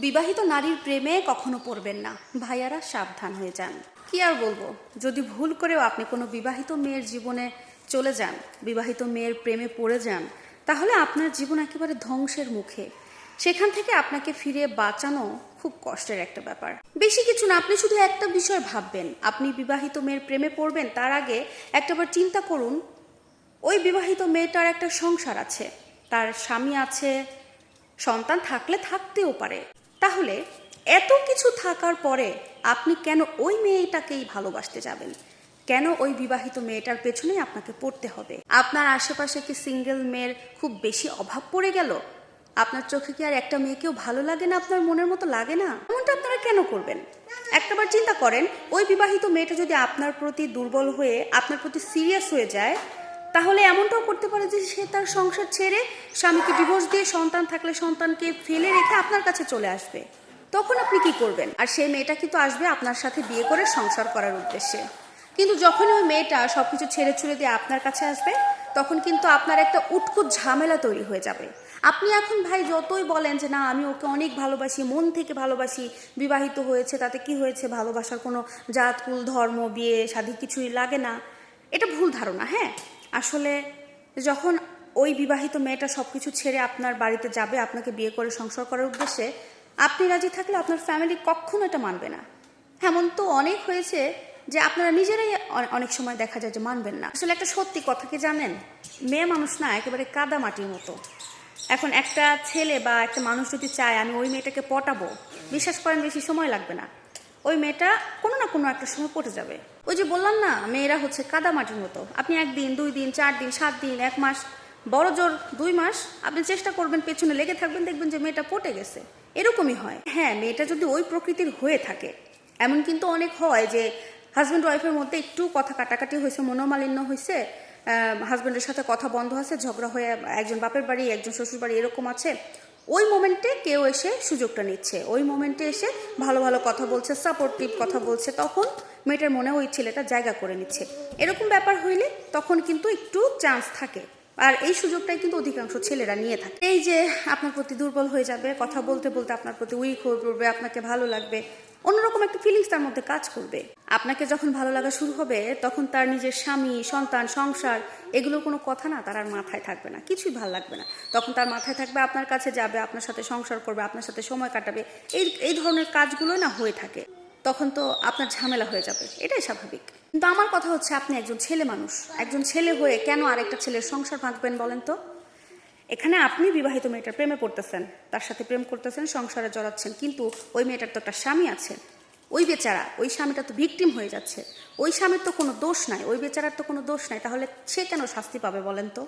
বিবাহিত নারীর প্রেমে কখনো পড়বেন না। ভাইয়ারা, সাবধান হয়ে যান। কি আর বলব? যদি ভুল করেও আপনি কোনো বিবাহিত মেয়ের জীবনে চলে যান, বিবাহিত মেয়ের প্রেমে পড়ে যান, তাহলে আপনার জীবন একেবারে ধ্বংসের মুখে। সেখান থেকে আপনাকে ফিরে বাঁচানো খুব কষ্টের একটা ব্যাপার। বেশি কিছু না, আপনি শুধু একটা বিষয় ভাববেন। আপনি বিবাহিত মেয়ের প্রেমে পড়বেন, তার আগে একটাবার চিন্তা করুন, ওই বিবাহিত মেয়েটার একটা সংসার আছে। তার স্বামী আছে, সন্তান থাকলে থাকতেও পারে। তাহলে এত কিছু থাকার পরে আপনি কেন ওই মেয়েটাকেই ভালোবাসতে যাবেন? কেন ওই বিবাহিত মেয়েটার পেছনেই আপনাকে পড়তে হবে? আপনার আশেপাশে কি সিঙ্গেল মেয়ের খুব বেশি অভাব পড়ে গেল? আপনার চোখে কি আর একটা মেয়েকেও ভালো লাগে না আপনার মনের মতো লাগে না? এমনটা আপনারা কেন করবেন? একটাবার চিন্তা করেন, ওই বিবাহিত মেয়েটা যদি আপনার প্রতি দুর্বল হয়ে, আপনার প্রতি সিরিয়াস হয়ে যায় তাহলে এমনটাও করতে পারে যে সে তার সংসার ছেড়ে স্বামীকে ডিভোর্স দিয়ে সন্তান থাকলে সন্তানকে ফেলে রেখে আপনার কাছে চলে আসবে। তখন আপনি কি করবেন? আর সেই মেয়েটা কিন্তু আসবে আপনার সাথে বিয়ে করে সংসার করার উদ্দেশ্যে। কিন্তু যখন ওই মেয়েটা সবকিছু ছেড়ে ছুড়ে দিয়ে আপনার কাছে আসবে, তখন কিন্তু আপনার একটা উটকুট ঝামেলা তৈরি হয়ে যাবে। আপনি এখন ভাই যতই বলেন যে, না, আমি ওকে অনেক ভালোবাসি, মন থেকে ভালোবাসি, বিবাহিত হয়েছে, তাতে কি হয়েছে? ভালোবাসার কোনো জাত কুল ধর্ম, বিয়ে শাদী কিছুই লাগে না। এটা ভুল ধারণা হ্যাঁ? আসলে যখন ওই বিবাহিত মেয়েটা সব কিছু ছেড়ে আপনার বাড়িতে যাবে, আপনাকে বিয়ে করে সংসার করার উদ্দেশ্যে, আপনি রাজি থাকলে আপনার ফ্যামিলি কখনো এটা মানবে না। এমন তো অনেক হয়েছে যে আপনারা নিজেরাই অনেক সময় দেখা যায় যে মানবেন না। আসলে একটা সত্যি কথা কি জানেন? মেয়ে মানুষ না, একেবারে কাদা মাটির মতো। এখন একটা ছেলে বা একটা মানুষ যদি চায়, আমি ওই মেয়েটাকে পটাবো, বিশ্বাস করেন বেশি সময় লাগবে না। ওই মেয়েটা কোনো না কোনো একটা সময় পটে যাবে। ওই যে বললাম না, মেয়েরা হচ্ছে কাদা মাটির মতো। আপনি একদিন, দুই দিন, চার দিন, সাত দিন, এক মাস, বড় জোর দুই মাস, আপনি চেষ্টা করবেন, পেছনে লেগে থাকবেন, দেখবেন যে মেয়েটা পটে গেছে। এরকমই হয়। হ্যাঁ মেয়েটা যদি ওই প্রকৃতির হয়ে থাকে, এমন কিন্তু অনেক হয় যে হাজব্যান্ড ওয়াইফের মধ্যে একটু কথা কাটাকাটি হয়েছে, মনোমালিন্য হয়েছে হাজব্যান্ডের সাথে কথা বন্ধ আছে, ঝগড়া হয়ে একজন বাপের বাড়ি, একজন শ্বশুর বাড়ি এরকম আছে ওই মোমেন্টে কেউ এসে সুযোগটা নিচ্ছে। ওই মোমেন্টে এসে ভালো ভালো কথা বলছে সাপোর্টিভ কথা বলছে, তখন মেয়েটার মনে ওই ছেলেটা জায়গা করে নিচ্ছে। এরকম ব্যাপার হইলে তখন কিন্তু একটু চান্স থাকে। আর এই সুযোগটাই কিন্তু অধিকাংশ ছেলেরা নিয়ে থাকে। এই যে আপনার প্রতি দুর্বল হয়ে যাবে, কথা বলতে বলতে আপনার প্রতি উইক হয়ে পড়বে, আপনাকে ভালো লাগবে, অন্যরকম একটা ফিলিংস তার মধ্যে কাজ করবে। আপনাকে যখন ভালো লাগা শুরু হবে, তখন তার নিজের স্বামী, সন্তান, সংসার এগুলোর কোনো কথা না তার আর মাথায় থাকবে না, কিছুই ভালো লাগবে না। তখন তার মাথায় থাকবে, আপনার কাছে যাবে, আপনার সাথে সংসার করবে, আপনার সাথে সময় কাটাবে, এই এই ধরনের কাজগুলো না হয়ে থাকে। তখন তো আপনার ঝামেলা হয়ে যাবে। এটাই স্বাভাবিক। কিন্তু আমার কথা হচ্ছে আপনি একজন ছেলে মানুষ। একজন ছেলে হয়ে কেন আরেকটা ছেলের সংসার ভাঙবেন বলেন তো? এখানে আপনি বিবাহিত মেয়েটার প্রেমে পড়তেছেন, তার সাথে প্রেম করতেছেন, সংসারে জড়াচ্ছেন, কিন্তু ওই মেয়েটার তো একটা স্বামী আছে। ওই বেচারা, ওই স্বামীটা তো ভিকটিম হয়ে যাচ্ছে। ওই স্বামীর তো কোনো দোষ নাই, ওই বেচারার তো কোনো দোষ নাই, তাহলে সে কেন শাস্তি পাবে বলেন তো?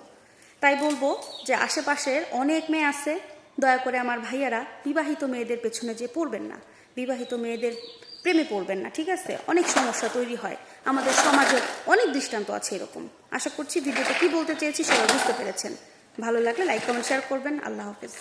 তাই বলব যে আশেপাশের অনেক মেয়ে আছে, দয়া করে আমার ভাইয়ারা বিবাহিত মেয়েদের পেছনে যে পড়বেন না। বিবাহিত মেয়েদের প্রেমে পড়বেন না, ঠিক আছে? অনেক সমস্যা তৈরি হয়। আমাদের সমাজে অনেক দৃষ্টান্ত আছে এরকম। আশা করছি ভিডিওতে কি বলতে চেয়েছি সবাই বুঝতে পেরেছেন। ভালো লাগলে লাইক কমেন্ট শেয়ার করবেন। আল্লাহ হাফেজ।